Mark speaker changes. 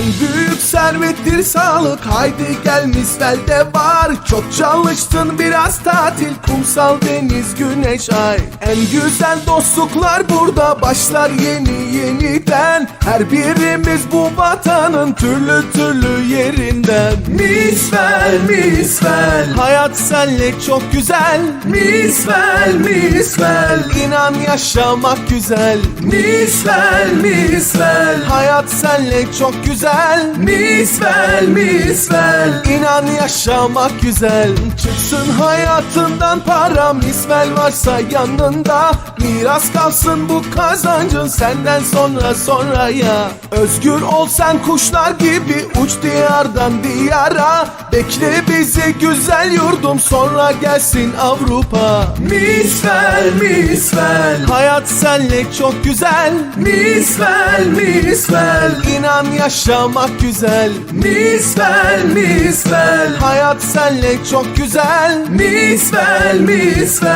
Speaker 1: En büyük servettir sağlık. Haydi gel misvelde var. Çok çalıştın biraz tatil. Kumsal deniz güneş ay. En güzel dostluklar burada Başlar yeni yeniden. Her birimiz bu vatanın Türlü türlü yerinden. Misvel misvel Hayat senle çok güzel. Misvel misvel İnan yaşamak güzel. Misvel misvel Hayat senle çok güzel. Misvel misvel İnan yaşamak güzel. Çıksın hayatından para. Misvel varsa yanında Miras kalsın bu kazancın. Senden sonra sonra ya Özgür ol sen kuşlar gibi. Uç diyardan diyara. Bekle bizi güzel yurdum Sonra gelsin Avrupa. Misvel misvel Hayat senle çok güzel. Misvel misvel İnan yaşamak güzel. Misvel misvel Hayat senle çok güzel. Misvel misvel